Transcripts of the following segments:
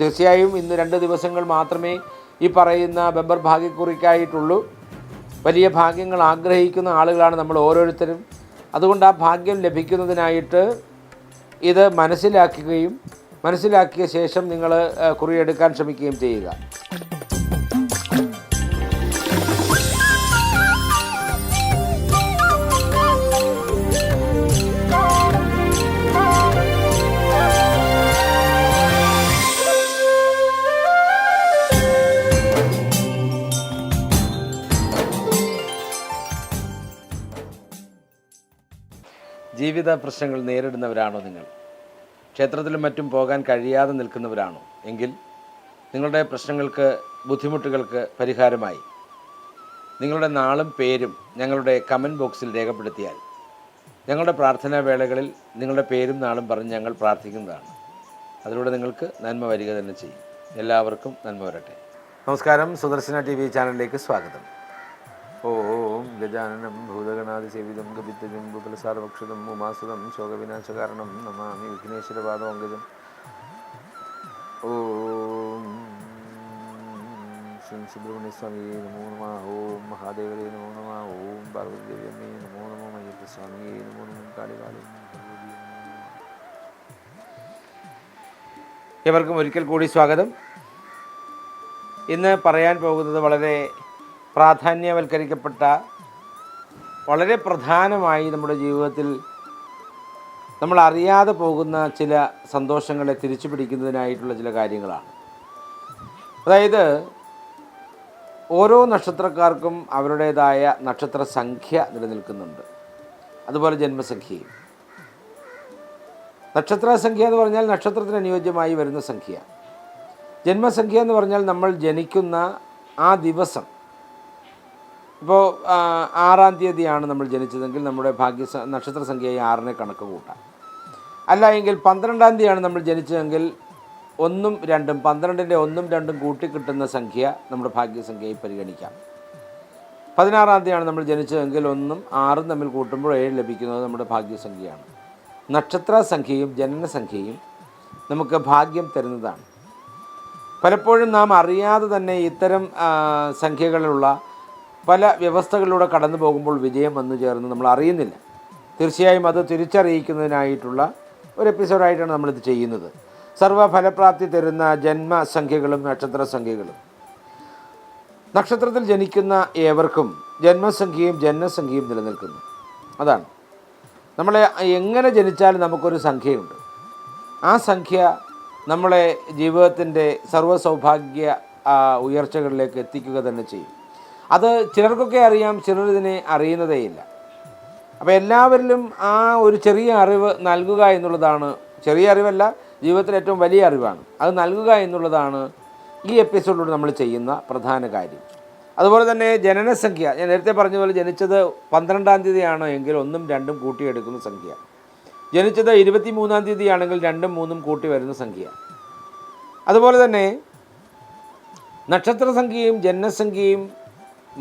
തീർച്ചയായും ഇന്ന് രണ്ട് ദിവസങ്ങൾ മാത്രമേ ഈ പറയുന്ന ബെമ്പർ ഭാഗ്യക്കുറിക്കായിട്ടുള്ളൂ. വലിയ ഭാഗ്യങ്ങൾ ആഗ്രഹിക്കുന്ന ആളുകളാണ് നമ്മൾ ഓരോരുത്തരും. അതുകൊണ്ട് ആ ഭാഗ്യം ലഭിക്കുന്നതിനായിട്ട് ഇത് മനസ്സിലാക്കുകയും മനസ്സിലാക്കിയ ശേഷം നിങ്ങൾ കുറിയെടുക്കാൻ ശ്രമിക്കുകയും ചെയ്യുക. ജീവിത പ്രശ്നങ്ങൾ നേരിടുന്നവരാണോ നിങ്ങൾ? ക്ഷേത്രത്തിലും മറ്റും പോകാൻ കഴിയാതെ നിൽക്കുന്നവരാണോ? എങ്കിൽ നിങ്ങളുടെ പ്രശ്നങ്ങൾക്ക് ബുദ്ധിമുട്ടുകൾക്ക് പരിഹാരമായി. നിങ്ങളുടെ നാളും പേരും ഞങ്ങളുടെ കമന്റ് ബോക്സിൽ രേഖപ്പെടുത്തിയാൽ ഞങ്ങളുടെ പ്രാർത്ഥനാ വേളകളിൽ നിങ്ങളുടെ പേരും നാളും പറഞ്ഞ് ഞങ്ങൾ പ്രാർത്ഥിക്കുന്നതാണ്. അതിലൂടെ നിങ്ങൾക്ക് നന്മ വരിക തന്നെ ചെയ്യും. എല്ലാവർക്കും നന്മ വരട്ടെ. നമസ്കാരം. സുദർശന ടി വി ചാനലിലേക്ക് സ്വാഗതം. ഓം ഗജാനനം ഭൂതഗണാതിസേവിതം കപിത്തജം ഗുപലസാരഭക്ഷതം ഉമാസുതം ശോകവിനാശകാരണം നമാമി വിഘ്നേശ്വരപാദോങ്കജം ഓം ശ്രീ സുബ്രഹ്മണ്യസ്വാമി നമോ നമ. ഓം മഹാദേവരെ നമോ നമ. ഓം പാർവതി നമോ നമോ. അയ്യപ്പസ്വാമിയെ നമോ നമോ. കാളികാളി ഏവർക്കും ഒരിക്കൽ കൂടി സ്വാഗതം. ഇന്ന് പറയാൻ പോകുന്നത് വളരെ പ്രാധാന്യവൽക്കരിക്കപ്പെട്ട വളരെ പ്രധാനമായി നമ്മുടെ ജീവിതത്തിൽ നമ്മൾ അറിയാതെ പോകുന്ന ചില സന്തോഷങ്ങളെ തിരിച്ചു പിടിക്കുന്നതിനായിട്ടുള്ള ചില കാര്യങ്ങളാണ്. അതായത് ഓരോ നക്ഷത്രക്കാർക്കും അവരുടേതായ നക്ഷത്ര സംഖ്യ നിലനിൽക്കുന്നുണ്ട്. അതുപോലെ ജന്മസംഖ്യയും. നക്ഷത്ര സംഖ്യ എന്ന് പറഞ്ഞാൽ നക്ഷത്രത്തിന് അനുയോജ്യമായി വരുന്ന സംഖ്യ. ജന്മസംഖ്യ എന്ന് പറഞ്ഞാൽ നമ്മൾ ജനിക്കുന്ന ആ ദിവസം ഇപ്പോൾ ആറാം തീയതിയാണ് നമ്മൾ ജനിച്ചതെങ്കിൽ നമ്മുടെ ഭാഗ്യ നക്ഷത്ര സംഖ്യയായി ആറിനെ കണക്ക് കൂട്ടാം. അല്ല എങ്കിൽ പന്ത്രണ്ടാം തീയതിയാണ് നമ്മൾ ജനിച്ചതെങ്കിൽ ഒന്നും രണ്ടും പന്ത്രണ്ടിന്റെ ഒന്നും രണ്ടും കൂട്ടിക്കിട്ടുന്ന സംഖ്യ നമ്മുടെ ഭാഗ്യസംഖ്യയായി പരിഗണിക്കാം. പതിനാറാം തീയതിയാണ് നമ്മൾ ജനിച്ചതെങ്കിൽ ഒന്നും ആറും തമ്മിൽ കൂട്ടുമ്പോൾ ഏഴ് ലഭിക്കുന്നത് നമ്മുടെ ഭാഗ്യസംഖ്യയാണ്. നക്ഷത്ര സംഖ്യയും ജനനസംഖ്യയും നമുക്ക് ഭാഗ്യം തരുന്നതാണ്. പലപ്പോഴും നാം അറിയാതെ തന്നെ ഇത്തരം സംഖ്യകളിലുള്ള പല വ്യവസ്ഥകളിലൂടെ കടന്നു പോകുമ്പോൾ വിജയം വന്നു ചേർന്ന് നമ്മൾ അറിയുന്നില്ല. തീർച്ചയായും അത് തിരിച്ചറിയിക്കുന്നതിനായിട്ടുള്ള ഒരു എപ്പിസോഡായിട്ടാണ് നമ്മളിത് ചെയ്യുന്നത്. സർവഫലപ്രാപ്തി തരുന്ന ജന്മസംഖ്യകളും നക്ഷത്ര സംഖ്യകളും നക്ഷത്രത്തിൽ ജനിക്കുന്ന ഏവർക്കും ജന്മസംഖ്യയും ജനനസംഖ്യയും നിലനിൽക്കുന്നു. അതാണ്. നമ്മളെ എങ്ങനെ ജനിച്ചാലും നമുക്കൊരു സംഖ്യയുണ്ട്. ആ സംഖ്യ നമ്മളെ ജീവിതത്തിന്റെ സർവസൗഭാഗ്യ ഉയർച്ചകളിലേക്ക് എത്തിക്കുക തന്നെ ചെയ്യും. അത് ചിലർക്കൊക്കെ അറിയാം ചിലർ ഇതിനെ അറിയുന്നതേയില്ല അപ്പോൾ എല്ലാവരിലും ആ ഒരു ചെറിയ അറിവ് നൽകുക എന്നുള്ളതാണ്. ചെറിയ അറിവല്ല ജീവിതത്തിലെ ഏറ്റവും വലിയ അറിവാണ്. അത് നൽകുക എന്നുള്ളതാണ് ഈ എപ്പിസോഡിലൂടെ നമ്മൾ ചെയ്യുന്ന പ്രധാന കാര്യം. അതുപോലെ തന്നെ ജനനസംഖ്യ. ഞാൻ നേരത്തെ പറഞ്ഞ പോലെ ജനിച്ചത് പന്ത്രണ്ടാം തീയതിയാണോ എങ്കിൽ ഒന്നും രണ്ടും കൂട്ടിയെടുക്കുന്ന സംഖ്യ. ജനിച്ചത് ഇരുപത്തി മൂന്നാം തീയതി ആണെങ്കിൽ രണ്ടും മൂന്നും കൂട്ടി വരുന്ന സംഖ്യ. അതുപോലെ തന്നെ നക്ഷത്ര സംഖ്യയും ജനനസംഖ്യയും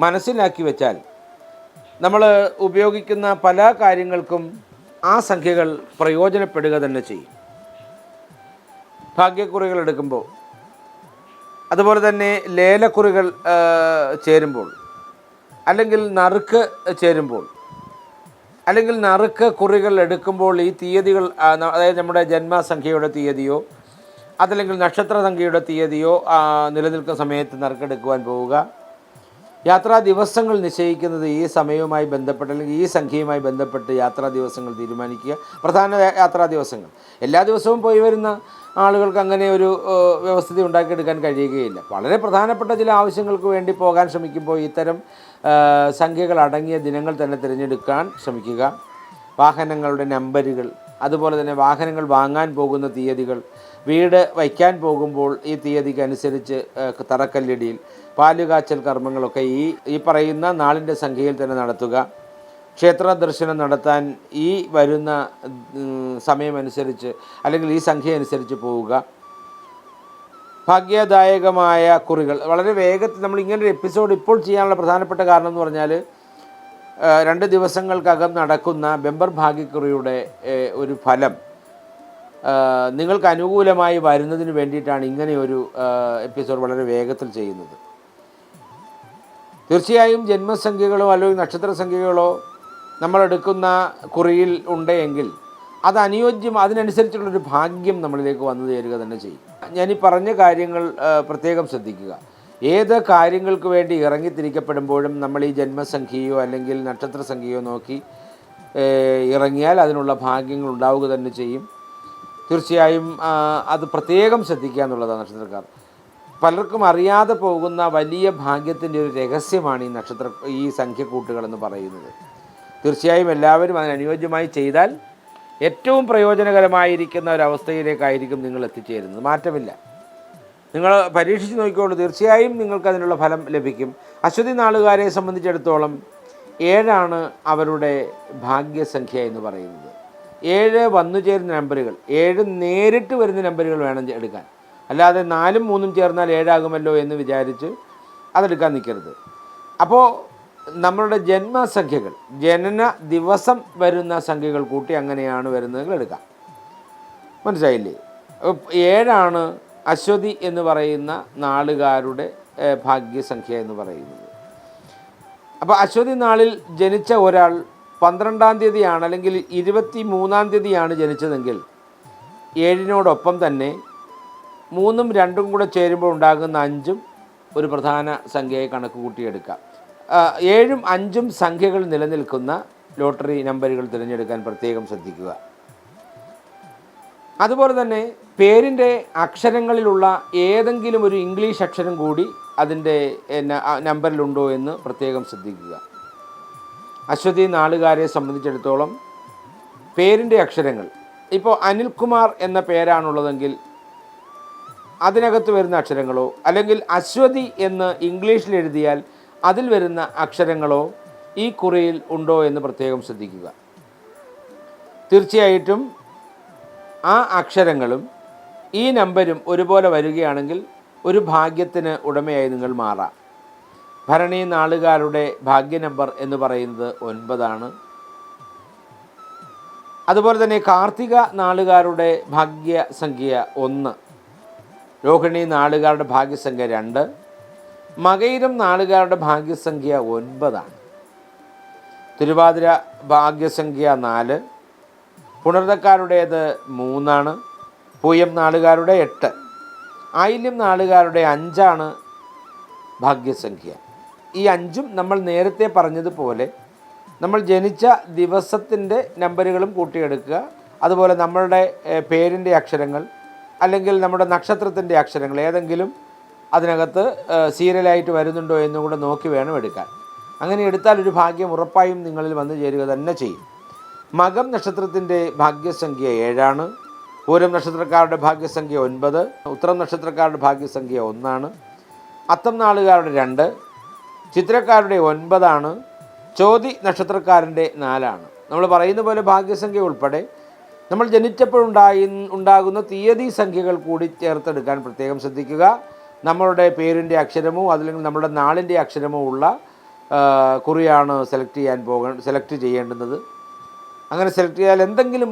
മനസ്സിലാക്കി വെച്ചാൽ നമ്മൾ ഉപയോഗിക്കുന്ന പല കാര്യങ്ങൾക്കും ആ സംഖ്യകൾ പ്രയോജനപ്പെടുക തന്നെ ചെയ്യും. ഭാഗ്യക്കുറികൾ എടുക്കുമ്പോൾ അതുപോലെ തന്നെ ലേലക്കുറികൾ ചേരുമ്പോൾ അല്ലെങ്കിൽ നറുക്ക് ചേരുമ്പോൾ അല്ലെങ്കിൽ നറുക്ക് കുറികൾ എടുക്കുമ്പോൾ ഈ തീയതികൾ അതായത് നമ്മുടെ ജന്മസംഖ്യയുടെ തീയതിയോ അതല്ലെങ്കിൽ നക്ഷത്ര സംഖ്യയുടെ തീയതിയോ നിലനിൽക്കുന്ന സമയത്ത് നറുക്കെടുക്കുവാൻ പോവുക. യാത്രാ ദിവസങ്ങൾ നിശ്ചയിക്കുന്നത് ഈ സമയവുമായി ബന്ധപ്പെട്ട് അല്ലെങ്കിൽ ഈ സംഖ്യയുമായി ബന്ധപ്പെട്ട് യാത്രാ ദിവസങ്ങൾ തീരുമാനിക്കുക. പ്രധാന യാത്രാ ദിവസങ്ങൾ. എല്ലാ ദിവസവും പോയി വരുന്ന ആളുകൾക്ക് അങ്ങനെ ഒരു വ്യവസ്ഥിതി ഉണ്ടാക്കിയെടുക്കാൻ കഴിയുകയില്ല. വളരെ പ്രധാനപ്പെട്ട ചില ആവശ്യങ്ങൾക്ക് വേണ്ടി പോകാൻ ശ്രമിക്കുമ്പോൾ ഇത്തരം സംഖ്യകൾ അടങ്ങിയ ദിനങ്ങൾ തന്നെ തിരഞ്ഞെടുക്കാൻ ശ്രമിക്കുക. വാഹനങ്ങളുടെ നമ്പരുകൾ അതുപോലെ തന്നെ വാഹനങ്ങൾ വാങ്ങാൻ പോകുന്ന തീയതികൾ വീട് വയ്ക്കാൻ പോകുമ്പോൾ ഈ തീയതിക്ക് അനുസരിച്ച് തറക്കല്ലിടിയിൽ പാലുകാച്ചൽ കർമ്മങ്ങളൊക്കെ ഈ ഈ പറയുന്ന നാളിന്റെ സംഖ്യയിൽ തന്നെ നടത്തുക. ക്ഷേത്ര ദർശനം നടത്താൻ ഈ വരുന്ന സമയമനുസരിച്ച് അല്ലെങ്കിൽ ഈ സംഖ്യ അനുസരിച്ച് പോവുക. ഭാഗ്യദായകമായ കുറികൾ. വളരെ വേഗത്തിൽ നമ്മൾ ഇങ്ങനൊരു എപ്പിസോഡ് ഇപ്പോൾ ചെയ്യാനുള്ള പ്രധാനപ്പെട്ട കാരണം എന്ന് പറഞ്ഞാൽ രണ്ട് ദിവസങ്ങൾക്കകം നടക്കുന്ന ബെമ്പർ ഭാഗ്യക്കുറിയുടെ ഒരു ഫലം. നിങ്ങൾക്ക് അനുകൂലമായി വരുന്നതിന് വേണ്ടിയിട്ടാണ് ഇങ്ങനെയൊരു എപ്പിസോഡ് വളരെ വേഗത്തിൽ ചെയ്യുന്നത്. തീർച്ചയായും ജന്മസംഖ്യകളോ അല്ലെങ്കിൽ നക്ഷത്ര സംഖ്യകളോ നമ്മളെടുക്കുന്ന കുറിയിൽ ഉണ്ടെങ്കിൽ അത് അനുയോജ്യം അതിനനുസരിച്ചുള്ളൊരു ഭാഗ്യം നമ്മളിലേക്ക് വന്നു ചേരുക തന്നെ ചെയ്യും. ഞാൻ ഈ പറഞ്ഞ കാര്യങ്ങൾ പ്രത്യേകം ശ്രദ്ധിക്കുക. ഏത് കാര്യങ്ങൾക്ക് വേണ്ടി ഇറങ്ങിത്തിരിക്കപ്പെടുമ്പോഴും നമ്മൾ ഈ ജന്മസംഖ്യയോ അല്ലെങ്കിൽ നക്ഷത്ര സംഖ്യയോ നോക്കി ഇറങ്ങിയാൽ അതിനുള്ള ഭാഗ്യങ്ങൾ ഉണ്ടാവുക തന്നെ ചെയ്യും. തീർച്ചയായും അത് പ്രത്യേകം ശ്രദ്ധിക്കുക എന്നുള്ളതാണ് നക്ഷത്രക്കാർ. പലർക്കും അറിയാതെ പോകുന്ന വലിയ ഭാഗ്യത്തിന്റെ ഒരു രഹസ്യമാണ് ഈ നക്ഷത്ര ഈ സംഖ്യക്കൂട്ടുകളെന്ന് പറയുന്നത്. തീർച്ചയായും എല്ലാവരും അതിനനുയോജ്യമായി ചെയ്താൽ ഏറ്റവും പ്രയോജനകരമായിരിക്കുന്ന ഒരവസ്ഥയിലേക്കായിരിക്കും നിങ്ങൾ എത്തിച്ചേരുന്നത്. മാറ്റമില്ല. നിങ്ങൾ പരീക്ഷിച്ച് നോക്കിക്കോളൂ. തീർച്ചയായും നിങ്ങൾക്ക് അതിനുള്ള ഫലം ലഭിക്കും. അശ്വതി നാളുകാരെ സംബന്ധിച്ചിടത്തോളം ഏഴാണ് അവരുടെ ഭാഗ്യസംഖ്യ എന്ന് പറയുന്നത്. ഏഴ് വന്നു ചേരുന്ന നമ്പറുകൾ ഏഴ് നേരിട്ട് വരുന്ന നമ്പറുകൾ വേണം എടുക്കാൻ. അല്ലാതെ നാലും മൂന്നും ചേർന്നാൽ ഏഴാകുമല്ലോ എന്ന് വിചാരിച്ച് അതെടുക്കാൻ നിൽക്കരുത്. അപ്പോൾ നമ്മളുടെ ജന്മസംഖ്യകൾ ജനന ദിവസം വരുന്ന സംഖ്യകൾ കൂട്ടി അങ്ങനെയാണ് വരുന്നതെങ്കിൽ എടുക്കാം. മനസ്സിലായില്ലേ? ഏഴാണ് അശ്വതി എന്ന് പറയുന്ന നാളുകാരുടെ ഭാഗ്യസംഖ്യ എന്ന് പറയുന്നത്. അപ്പോൾ അശ്വതി നാളിൽ ജനിച്ച ഒരാൾ പന്ത്രണ്ടാം തീയതിയാണ് അല്ലെങ്കിൽ ഇരുപത്തി മൂന്നാം തീയതിയാണ് ജനിച്ചതെങ്കിൽ ഏഴിനോടൊപ്പം തന്നെ മൂന്നും രണ്ടും കൂടെ ചേരുമ്പോൾ ഉണ്ടാകുന്ന അഞ്ചും ഒരു പ്രധാന സംഖ്യയെ കണക്ക് കൂട്ടിയെടുക്കാം. ഏഴും അഞ്ചും സംഖ്യകൾ നിലനിൽക്കുന്ന ലോട്ടറി നമ്പറുകൾ തിരഞ്ഞെടുക്കാൻ പ്രത്യേകം ശ്രദ്ധിക്കുക. അതുപോലെ തന്നെ പേരിന്റെ അക്ഷരങ്ങളിലുള്ള ഏതെങ്കിലും ഒരു ഇംഗ്ലീഷ് അക്ഷരം കൂടി അതിന്റെ നമ്പറിലുണ്ടോ എന്ന് പ്രത്യേകം ശ്രദ്ധിക്കുക. അശ്വതി നാളുകാരെ സംബന്ധിച്ചിടത്തോളം പേരിന്റെ അക്ഷരങ്ങൾ. ഇപ്പോൾ അനിൽകുമാർ എന്ന പേരാണുള്ളതെങ്കിൽ അതിനകത്ത് വരുന്ന അക്ഷരങ്ങളോ അല്ലെങ്കിൽ അശ്വതി എന്ന് ഇംഗ്ലീഷിൽ എഴുതിയാൽ അതിൽ വരുന്ന അക്ഷരങ്ങളോ ഈ കുറിയിൽ ഉണ്ടോ എന്ന് പ്രത്യേകം ശ്രദ്ധിക്കുക. തീർച്ചയായിട്ടും ആ അക്ഷരങ്ങളും ഈ നമ്പരും ഒരുപോലെ വരികയാണെങ്കിൽ ഒരു ഭാഗ്യത്തിന് ഉടമയായി നിങ്ങൾ മാറാം. ഭരണി നാളുകാരുടെ ഭാഗ്യ നമ്പർ എന്ന് പറയുന്നത് ഒൻപതാണ്. അതുപോലെ തന്നെ കാർത്തിക നാളുകാരുടെ ഭാഗ്യസംഖ്യ ഒന്ന്. രോഹിണി നാളുകാരുടെ ഭാഗ്യസംഖ്യ രണ്ട്. മകയിരം നാളുകാരുടെ ഭാഗ്യസംഖ്യ ഒൻപതാണ്. തിരുവാതിര ഭാഗ്യസംഖ്യ നാല്. പുണർതക്കാരുടേത് മൂന്നാണ്. പൂയം നാളുകാരുടെ എട്ട്. ആയില്യം നാളുകാരുടെ അഞ്ചാണ് ഭാഗ്യസംഖ്യ ഈ അഞ്ചും നമ്മൾ നേരത്തെ പറഞ്ഞതുപോലെ നമ്മൾ ജനിച്ച ദിവസത്തിന്റെ നമ്പറുകളും കൂട്ടിയെടുക്കുക. അതുപോലെ നമ്മളുടെ പേരിന്റെ അക്ഷരങ്ങൾ അല്ലെങ്കിൽ നമ്മുടെ നക്ഷത്രത്തിന്റെ അക്ഷരങ്ങൾ ഏതെങ്കിലും അതിനകത്ത് സീരിയലായിട്ട് വരുന്നുണ്ടോ എന്നും കൂടെ നോക്കി വേണം എടുക്കാൻ. അങ്ങനെ എടുത്താൽ ഒരു ഭാഗ്യം ഉറപ്പായും നിങ്ങളിൽ വന്നു ചേരുക തന്നെ ചെയ്യും. മകം നക്ഷത്രത്തിന്റെ ഭാഗ്യസംഖ്യ ഏഴാണ്. പൂരം നക്ഷത്രക്കാരുടെ ഭാഗ്യസംഖ്യ ഒൻപത്. ഉത്തരം നക്ഷത്രക്കാരുടെ ഭാഗ്യസംഖ്യ ഒന്നാണ്. അത്തം നാളുകാരുടെ രണ്ട്. ചിത്രക്കാരുടെ ഒൻപതാണ് ചോതി നക്ഷത്രക്കാരന്റെ നാലാണ്. നമ്മൾ പറയുന്ന പോലെ ഭാഗ്യസംഖ്യ ഉൾപ്പെടെ നമ്മൾ ജനിച്ചപ്പോഴുണ്ടായി ഉണ്ടാകുന്ന തീയതി സംഖ്യകൾ കൂടി ചേർത്തെടുക്കാൻ പ്രത്യേകം ശ്രദ്ധിക്കുക. നമ്മളുടെ പേരിന്റെ അക്ഷരമോ അതല്ലെങ്കിൽ നമ്മുടെ നാളിന്റെ അക്ഷരമോ ഉള്ള കുറിയാണ് സെലക്ട് ചെയ്യാൻ പോക സെലക്ട് ചെയ്യേണ്ടുന്നത്. അങ്ങനെ സെലക്ട് ചെയ്താൽ എന്തെങ്കിലും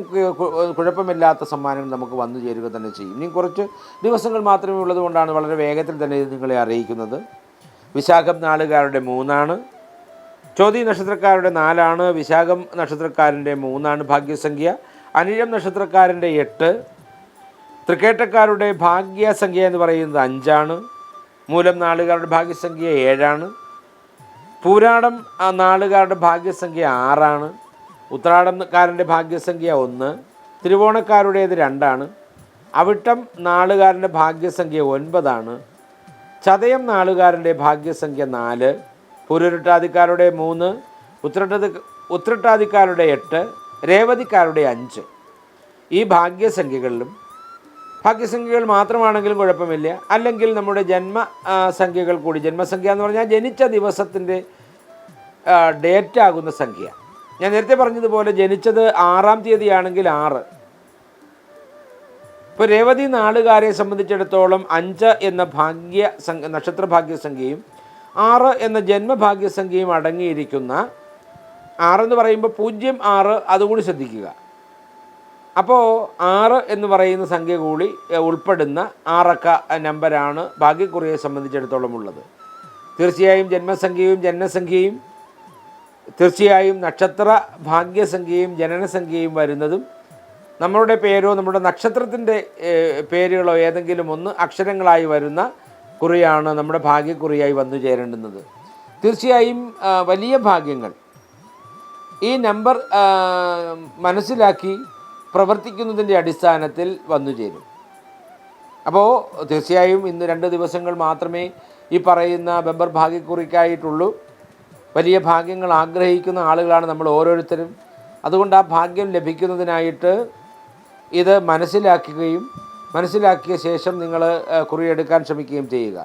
കുഴപ്പമില്ലാത്ത സമ്മാനങ്ങൾ നമുക്ക് വന്നു ചേരുക തന്നെ ചെയ്യും. ഇനി കുറച്ച് ദിവസങ്ങൾ മാത്രമേ ഉള്ളതുകൊണ്ടാണ് വളരെ വേഗത്തിൽ തന്നെ നിങ്ങളെ അറിയിക്കുന്നത്. വിശാഖം നാളുകാരുടെ മൂന്നാണ്. ചോതി നക്ഷത്രക്കാരുടെ നാലാണ്. വിശാഖം നക്ഷത്രക്കാരന്റെ മൂന്നാണ് ഭാഗ്യസംഖ്യ. അനിഴം നക്ഷത്രക്കാരന്റെ എട്ട്. തൃക്കേട്ടക്കാരുടെ ഭാഗ്യസംഖ്യ എന്ന് പറയുന്നത് അഞ്ചാണ്. മൂലം നാളുകാരുടെ ഭാഗ്യസംഖ്യ ഏഴാണ്. പൂരാടം നാളുകാരുടെ ഭാഗ്യസംഖ്യ ആറാണ്. ഉത്രാടംകാരന്റെ ഭാഗ്യസംഖ്യ ഒന്ന്. തിരുവോണക്കാരുടേത് രണ്ടാണ്. അവിട്ടം നാളുകാരന്റെ ഭാഗ്യസംഖ്യ ഒൻപതാണ്. ചതയം നാളുകാരന്റെ ഭാഗ്യസംഖ്യ നാല് പുരുരുട്ടാതിക്കാരുടെ മൂന്ന് ഉത്രട്ടതി ഉത്രട്ടാതിക്കാരുടെ എട്ട് രേവതിക്കാരുടെ അഞ്ച്. ഈ ഭാഗ്യസംഖ്യകളിലും ഭാഗ്യസംഖ്യകൾ മാത്രമാണെങ്കിലും കുഴപ്പമില്ല. അല്ലെങ്കിൽ നമ്മുടെ ജന്മ സംഖ്യകൾ കൂടി ജന്മസംഖ്യ എന്ന് പറഞ്ഞാൽ ജനിച്ച ദിവസത്തിന്റെ ഡേറ്റ് ആകുന്ന സംഖ്യ. ഞാൻ നേരത്തെ പറഞ്ഞതുപോലെ ജനിച്ചത് ആറാം തീയതിയാണെങ്കിൽ ആറ്. ഇപ്പോൾ രേവതി നാടുകാരെ സംബന്ധിച്ചിടത്തോളം അഞ്ച് എന്ന ഭാഗ്യ സംഖ്യ നക്ഷത്ര ഭാഗ്യസംഖ്യയും ആറ് എന്ന ജന്മഭാഗ്യസംഖ്യയും അടങ്ങിയിരിക്കുന്ന ആറെന്ന് പറയുമ്പോൾ പൂജ്യം ആറ് അതുകൂടി ശ്രദ്ധിക്കുക. അപ്പോൾ ആറ് എന്ന് പറയുന്ന സംഖ്യ കൂടി ഉൾപ്പെടുന്ന ആറക്ക നമ്പരാണ് ഭാഗ്യക്കുറിയെ സംബന്ധിച്ചിടത്തോളം ഉള്ളത്. തീർച്ചയായും ജന്മസംഖ്യയും ജനനസംഖ്യയും തീർച്ചയായും നക്ഷത്ര ഭാഗ്യസംഖ്യയും ജനനസംഖ്യയും വരുന്നതും നമ്മളുടെ പേരോ നമ്മുടെ നക്ഷത്രത്തിന്റെ പേരുകളോ ഏതെങ്കിലും ഒന്ന് അക്ഷരങ്ങളായി വരുന്ന കുറിയാണ് നമ്മുടെ ഭാഗ്യക്കുറിയായി വന്നു ചേരേണ്ടുന്നത്. തീർച്ചയായും വലിയ ഭാഗ്യങ്ങൾ. ഈ നമ്പർ മനസ്സിലാക്കി പ്രവർത്തിക്കുന്നതിന്റെ അടിസ്ഥാനത്തിൽ വന്നു ചേരും. അപ്പോൾ തീർച്ചയായും ഇന്ന് രണ്ട് ദിവസങ്ങൾ മാത്രമേ ഈ പറയുന്ന ബെമ്പർ ഭാഗ്യക്കുറിക്കായിട്ടുള്ളൂ. വലിയ ഭാഗ്യങ്ങൾ ആഗ്രഹിക്കുന്ന ആളുകളാണ് നമ്മൾ ഓരോരുത്തരും. അതുകൊണ്ട് ആ ഭാഗ്യം ലഭിക്കുന്നതിനായിട്ട് ഇത് മനസ്സിലാക്കുകയും മനസ്സിലാക്കിയ ശേഷം നിങ്ങൾ കുറിയെടുക്കാൻ ശ്രമിക്കുകയും ചെയ്യുക.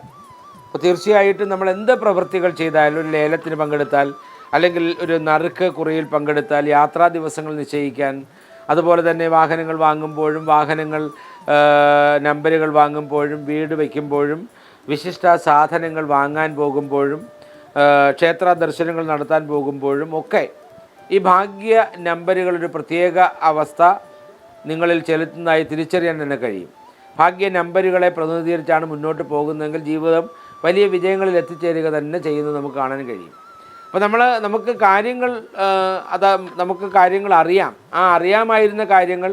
അപ്പോൾ തീർച്ചയായിട്ടും നമ്മൾ എന്ത് പ്രവൃത്തികൾ ചെയ്താലും ഒരു ലേലത്തിന് പങ്കെടുത്താൽ അല്ലെങ്കിൽ ഒരു നറുക്ക് കുറിയിൽ പങ്കെടുത്താൽ യാത്രാ ദിവസങ്ങൾ നിശ്ചയിക്കാൻ അതുപോലെ തന്നെ വാഹനങ്ങൾ വാങ്ങുമ്പോഴും വാഹനങ്ങൾ നമ്പറുകൾ വാങ്ങുമ്പോഴും വീട് വയ്ക്കുമ്പോഴും വിശിഷ്ട സാധനങ്ങൾ വാങ്ങാൻ പോകുമ്പോഴും ക്ഷേത്ര ദർശനങ്ങൾ നടത്താൻ പോകുമ്പോഴും ഒക്കെ ഈ ഭാഗ്യ നമ്പറുകളൊരു പ്രത്യേക അവസ്ഥ നിങ്ങളിൽ ചെലുത്തുന്നതായി തിരിച്ചറിയാൻ തന്നെ കഴിയും. ഭാഗ്യ നമ്പറുകളെ പ്രതിനിധീകരിച്ചാണ് മുന്നോട്ട് പോകുന്നതെങ്കിൽ ജീവിതം വലിയ വിജയങ്ങളിൽ എത്തിച്ചേരുക തന്നെ ചെയ്യുന്നത് നമുക്ക് കാണാൻ കഴിയും. അപ്പോൾ നമ്മൾ നമുക്ക് കാര്യങ്ങൾ അത നമുക്ക് കാര്യങ്ങൾ അറിയാം. ആ അറിയാമായിരുന്ന കാര്യങ്ങൾ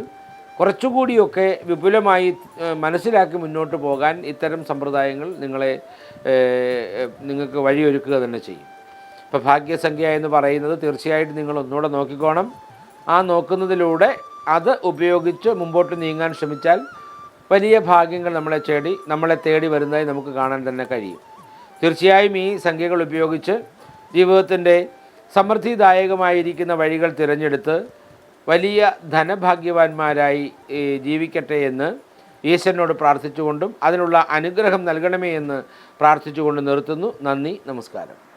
കുറച്ചുകൂടിയൊക്കെ വിപുലമായി മനസ്സിലാക്കി മുന്നോട്ട് പോകാൻ ഇത്തരം സമ്പ്രദായങ്ങൾ നിങ്ങളെ നിങ്ങൾക്ക് വഴിയൊരുക്കുക തന്നെ ചെയ്യും. ഇപ്പോൾ ഭാഗ്യസംഖ്യ എന്ന് പറയുന്നത് തീർച്ചയായിട്ടും നിങ്ങൾ ഒന്നുകൂടെ നോക്കിക്കോണം. ആ നോക്കുന്നതിലൂടെ അത് ഉപയോഗിച്ച് മുമ്പോട്ട് നീങ്ങാൻ ശ്രമിച്ചാൽ വലിയ ഭാഗ്യങ്ങൾ നമ്മളെ തേടി നമ്മളെ തേടി വരുന്നതായി നമുക്ക് കാണാൻ തന്നെ കഴിയും. തീർച്ചയായും ഈ സംഖ്യകൾ ഉപയോഗിച്ച് ജീവിതത്തിന്റെ സമൃദ്ധിദായകമായിരിക്കുന്ന വഴികൾ തിരഞ്ഞെടുത്ത് വലിയ ധനഭാഗ്യവാന്മാരായി ജീവിക്കട്ടെ എന്ന് ഈശ്വരനോട് പ്രാർത്ഥിച്ചുകൊണ്ടും അതിനുള്ള അനുഗ്രഹം നൽകണമേ എന്ന് പ്രാർത്ഥിച്ചുകൊണ്ട് നിർത്തുന്നു. നന്ദി നമസ്കാരം.